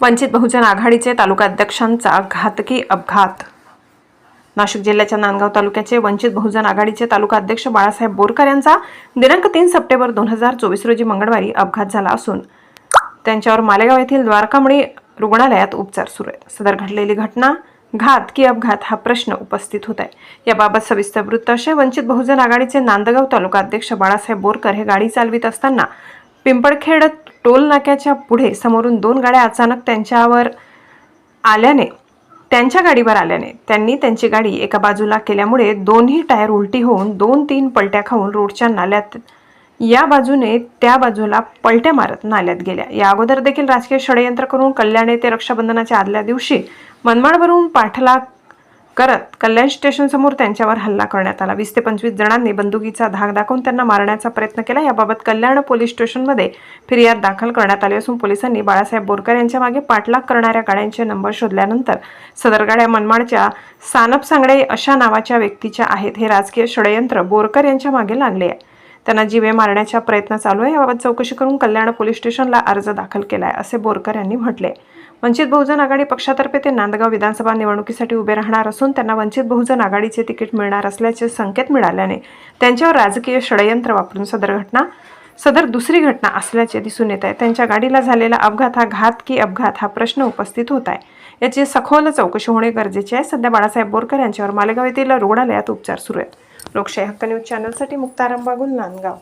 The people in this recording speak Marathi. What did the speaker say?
वंचित बहुजन आघाडीचे तालुका अध्यक्षांचा घातकी अपघात. नाशिक जिल्ह्याच्या नांदगाव तालुक्याचे वंचित बहुजन आघाडीचे तालुका अध्यक्ष बाळासाहेब बोरकर यांचा दिनांक तीन सप्टेंबर दोन हजार चोवीस रोजी मंगळवारी अपघात झाला असून त्यांच्यावर मालेगाव येथील द्वारकामणी रुग्णालयात उपचार सुरू आहेत. सदर घडलेली घटना घात की अपघात हा प्रश्न उपस्थित होत आहे. याबाबत सविस्तर वृत्त असे वंचित बहुजन आघाडीचे नांदगाव तालुका अध्यक्ष बाळासाहेब बोरकर हे गाडी चालवित असताना पिंपळखेड टोल नाक्याच्या पुढे समोरून दोन गाड्या अचानक त्यांच्यावर आल्याने त्यांच्या गाडीवर आल्याने त्यांनी त्यांची गाडी एका बाजूला केल्यामुळे दोन्ही टायर उलटी होऊन दोन तीन पलट्या खाऊन रोडच्या नाल्यात या बाजूने त्या बाजूला पलट्या मारत नाल्यात गेल्या. या अगोदर देखील राजकीय षडयंत्र करून कल्याण येथे रक्षाबंधनाच्या आदल्या दिवशी मनमाडवरून पाठलाग करत कल्याण स्टेशनसमोर त्यांच्यावर हल्ला करण्यात आला. वीस ते पंचवीस जणांनी बंदुकीचा धाक दाखवून त्यांना मारण्याचा प्रयत्न केला. याबाबत कल्याण पोलीस स्टेशनमध्ये फिर्याद दाखल करण्यात आली असून पोलिसांनी बाळासाहेब बोरकर यांच्या मागे पाठलाग करणाऱ्या गाड्यांचे नंबर शोधल्यानंतर सदर गाड्या मनमाडच्या सानप सांगडे अशा नावाच्या व्यक्तीच्या आहेत हे राजकीय षडयंत्र बोरकर यांच्या मागे लागले आहे. त्यांना जीवे मारण्याचा प्रयत्न चालू आहे. याबाबत चौकशी करून कल्याण पोलीस स्टेशनला अर्ज दाखल केला आहे असे बोरकर यांनी म्हटले वंचित बहुजन आघाडी पक्षातर्फे ते नांदगाव विधानसभा निवडणुकीसाठी उभे राहणार असून त्यांना वंचित बहुजन आघाडीचे तिकीट मिळणार असल्याचे संकेत मिळाल्याने त्यांच्यावर राजकीय षडयंत्र वापरून सदर घटना सदर दुसरी घटना असल्याचे दिसून येत आहे. त्यांच्या गाडीला झालेला अपघात हा घात की अपघात हा प्रश्न उपस्थित होत आहे. याची सखोल चौकशी होणे गरजेचे आहे. सध्या बाळासाहेब बोरकर यांच्यावर मालेगाव येथील रुग्णालयात उपचार सुरू आहेत. लोकशाही हक्क न्यूज चॅनलसाठी मुक्ताराम बागुल नांदगाव.